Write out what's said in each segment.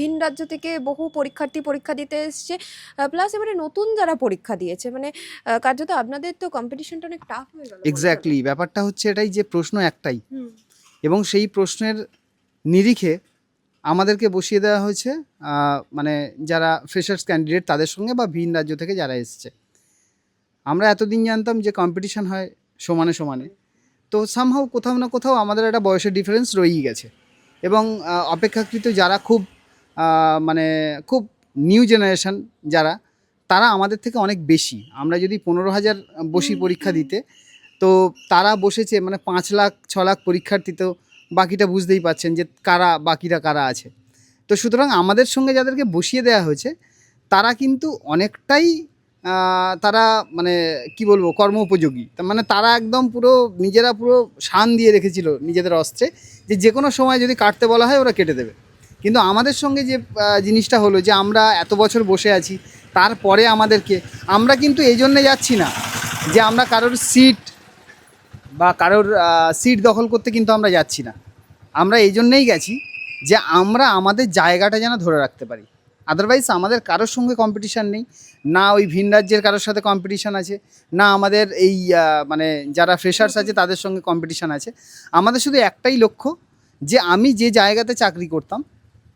ভিন রাজ্য থেকে বহু পরীক্ষার্থী পরীক্ষা দিতে এসছে প্লাস এবারে নতুন যারা পরীক্ষা দিয়েছে মানে কার্যত আপনাদের তো কম্পিটিশনটা অনেক টাফ হয়ে গেল এক্স্যাক্টলি ব্যাপারটা হচ্ছে এটাই যে প্রশ্ন একটাই। এবং সেই প্রশ্নের নিরিখে আমাদেরকে বসিয়ে দেওয়া হয়েছে মানে যারা ফ্রেশার্স ক্যান্ডিডেট তাদের সঙ্গে বা ভিন রাজ্য থেকে যারা এসছে। আমরা এতদিন জানতাম যে কম্পিটিশন হয় সমানে সমানে। তো সামহাও কোথাও না কোথাও আমাদের একটা বয়সের ডিফারেন্স রয়েই গেছে। এবং অপেক্ষাকৃত যারা খুব মানে খুব নিউ জেনারেশন যারা তারা আমাদের থেকে অনেক বেশি। আমরা যদি পনেরো হাজার বসি পরীক্ষা দিতে তো তারা বসেছে মানে পাঁচ লাখ ছ লাখ পরীক্ষার্থী তো বাকিটা বুঝতেই পাচ্ছেন যে কারা বাকিরা কারা আছে। তো সুতরাং আমাদের সঙ্গে যাদেরকে বসিয়ে দেওয়া হয়েছে তারা কিন্তু অনেকটাই তারা মানে কি বলব কর্ম উপযোগী মানে তারা একদম পুরো নিজেরা পুরো শান দিয়ে রেখেছিল নিজেদের অস্ত্রে যে যে কোনো সময় যদি কাটতে বলা হয় ওরা কেটে দেবে। কিন্তু আমাদের সঙ্গে যে জিনিসটা হলো যে আমরা এত বছর বসে আছি, তারপরে আমাদেরকে, আমরা কিন্তু এই জন্যে যাচ্ছি না যে আমরা কারোর সিট বা কারোর সিট দখল করতে কিন্তু আমরা যাচ্ছি না। আমরা এই জন্যেই গেছি যে আমরা আমাদের জায়গাটা যেন ধরে রাখতে পারি। আদারওয়াইজ আমাদের কারোর সঙ্গে কম্পিটিশান নেই, না ওই ভিন রাজ্যের কারোর সাথে কম্পিটিশান আছে, না আমাদের এই মানে যারা ফ্রেশার্স আছে তাদের সঙ্গে কম্পিটিশান আছে। আমাদের শুধু একটাই লক্ষ্য যে আমি যে জায়গাতে চাকরি করতাম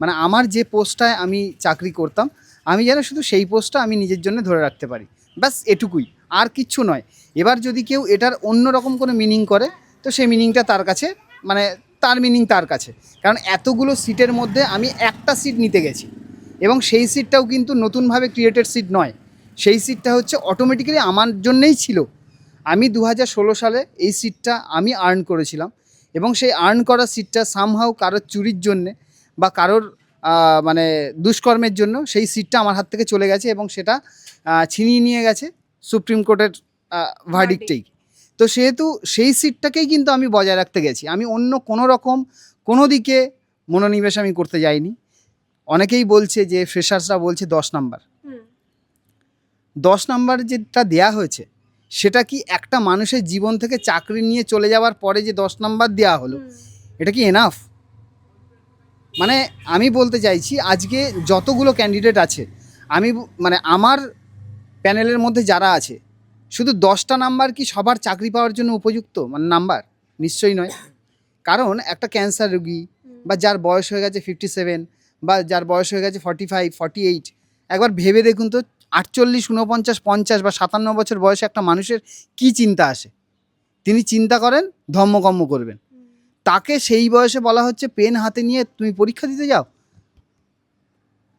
মানে আমার যে পোস্টটায় আমি চাকরি করতাম, আমি যেন শুধু সেই পোস্টটা আমি নিজের জন্য ধরে রাখতে পারি। ব্যাস, এটুকুই। আর কিচ্ছু নয়। এবার যদি কেউ এটার অন্য রকম কোনো মিনিং করে, তো সেই মিনিংটা তার কাছে মানে তার মিনিং তার কাছে। কারণ এতগুলো সিটের মধ্যে আমি একটা সিট নিতে গেছি। এবং সেই সিটটাও কিন্তু নতুনভাবে ক্রিয়েটেড সিট নয়। সেই সিটটা হচ্ছে অটোমেটিক্যালি আমার জন্যেই ছিল। আমি দু সালে এই সিটটা আমি আর্ন করেছিলাম। এবং সেই আর্ন করা সিটটা সামহাও কারোর চুরির জন্যে বা কারোর মানে দুষ্কর্মের জন্য সেই সিটটা আমার হাত থেকে চলে গেছে এবং সেটা ছিনিয়ে নিয়ে গেছে সুপ্রিম কোর্টের ভার্ডিক্টেই তো সেহেতু সেই সিটটাকেই কিন্তু আমি বজায় রাখতে গেছি। আমি অন্য কোনো রকম কোনো দিকে মনোনিবেশ আমি করতে যাইনি। অনেকেই বলছে যে ফ্রেশার্সরা বলছে দশ নাম্বার। দশ নাম্বার যেটা দেয়া হয়েছে সেটা কি একটা মানুষের জীবন থেকে চাকরি নিয়ে চলে যাওয়ার পরে যে দশ নাম্বার দেওয়া হলো এটা কি এনাফ মানে আমি বলতে চাইছি আজকে যতগুলো ক্যান্ডিডেট আছে আমি মানে আমার প্যানেলের মধ্যে যারা আছে শুধু দশটা নাম্বার কি সবার চাকরি পাওয়ার জন্য উপযুক্ত মানে নাম্বার নিশ্চয়ই নয় কারণ একটা ক্যান্সার রোগী। বা যার বয়স হয়ে গেছে ফিফটি সেভেন বা যার বয়স হয়ে গেছে ফর্টি ফাইভ ফর্টি এইট একবার ভেবে দেখুন তো আটচল্লিশ ঊনপঞ্চাশ পঞ্চাশ বা সাতান্ন বছর বয়সে একটা মানুষের কি চিন্তা আসে তিনি চিন্তা করেন ধর্মকর্ম করবেন। তাকে সেই বয়সে বলা হচ্ছে পেন হাতে নিয়ে তুমি পরীক্ষা দিতে যাও।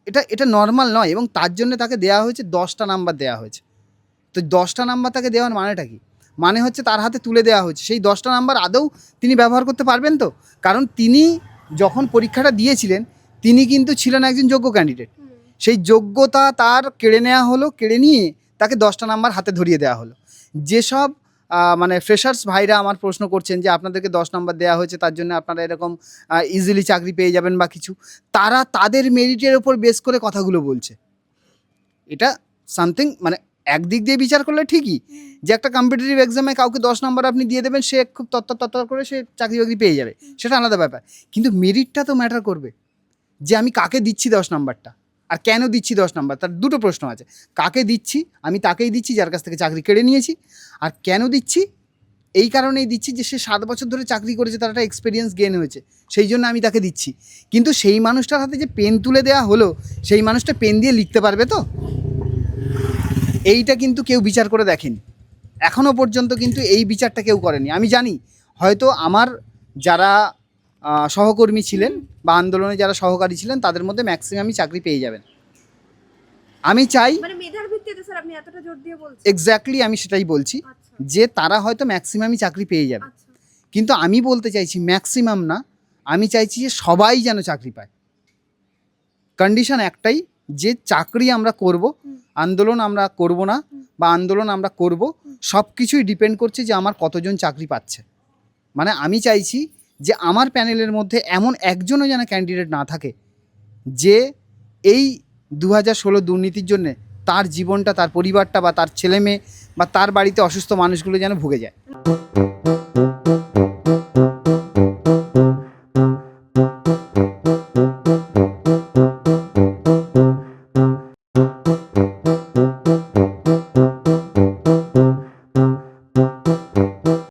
এটা এটা নর্মাল নয় এবং তার জন্য তাকে দেওয়া হয়েছে দশটা নাম্বার দেওয়া হয়েছে। তো দশটা নাম্বার তাকে দেওয়ার মানেটা কি? মানে হচ্ছে তার হাতে তুলে দেওয়া হয়েছে। সেই দশটা নাম্বার আদৌ তিনি ব্যবহার করতে পারবেন তো? কারণ তিনি যখন পরীক্ষাটা দিয়েছিলেন তিনি কিন্তু ছিলেন একজন যোগ্য ক্যান্ডিডেট সেই যোগ্যতা তার কেড়ে নেওয়া হলো কেড়ে নিয়ে তাকে দশটা নাম্বার হাতে ধরিয়ে দেওয়া হলো। যেসব মানে ফ্রেশার্স ভাইরা আমার প্রশ্ন করছেন যে আপনাদেরকে দশ নম্বর দেওয়া হয়েছে, তার জন্য আপনারা এরকম ইজিলি চাকরি পেয়ে যাবেন বা কিছু। তারা তাদের মেরিটের ওপর বেস করে কথাগুলো বলছে। এটা সামথিং মানে একদিক দিয়ে বিচার করলে ঠিকই, যে একটা কম্পিটিটিভ এক্সামে কাউকে দশ নম্বর আপনি দিয়ে দেবেন, সে খুব তত্তর তত্তর করে সে চাকরি বাকরি পেয়ে যাবে। সেটা আলাদা ব্যাপার। কিন্তু মেরিটটা তো ম্যাটার করবে। যে আমি কাকে দিচ্ছি দশ নাম্বারটা আর কেন দিচ্ছি দশ নাম্বার? তার দুটো প্রশ্ন আছে। কাকে দিচ্ছি? আমি তাকেই দিচ্ছি, যার কাছ থেকে চাকরি কেড়ে নিয়েছি। আর কেন দিচ্ছি? এই কারণেই দিচ্ছি যে, সে সাত বছর ধরে চাকরি করেছে, তার একটা এক্সপিরিয়েন্স গেন হয়েছে। সেই জন্য আমি তাকে দিচ্ছি। কিন্তু সেই মানুষটার হাতে যে পেন তুলে দেওয়া হলো, সেই মানুষটা পেন দিয়ে লিখতে পারবে তো? এইটা কিন্তু কেউ বিচার করে দেখেনি। এখনও পর্যন্ত কিন্তু এই বিচারটা কেউ করেনি। আমি জানি, হয়তো আমার যারা সহকর্মী ছিলেন বা আন্দোলনে যারা সহকারী ছিলেন তাদের মধ্যে ম্যাক্সিমামই চাকরি পেয়ে যাবেন। আমি চাই মানে এক্স্যাক্টলি আমি সেটাই বলছি আচ্ছা। যে তারা হয়তো ম্যাক্সিমামই চাকরি পেয়ে যাবে। আচ্ছা। কিন্তু আমি বলতে চাইছি ম্যাক্সিমাম না আমি চাইছি যে সবাই যেন চাকরি পায়। কন্ডিশন একটাই যে চাকরি আমরা করব আন্দোলন আমরা করব না বা আন্দোলন আমরা করব সব কিছুই ডিপেন্ড করছে যে আমার কতজন চাকরি পাচ্ছে। মানে আমি চাইছি যে আমার প্যানেলের মধ্যে এমন একজনও যেন ক্যান্ডিডেট না থাকে যে এই দু হাজার ষোলো দুর্নীতির জন্যে তার জীবনটা, তার পরিবারটা বা তার ছেলে মেয়ে বা তার বাড়িতে অসুস্থ মানুষগুলো যেন ভুগে যায়।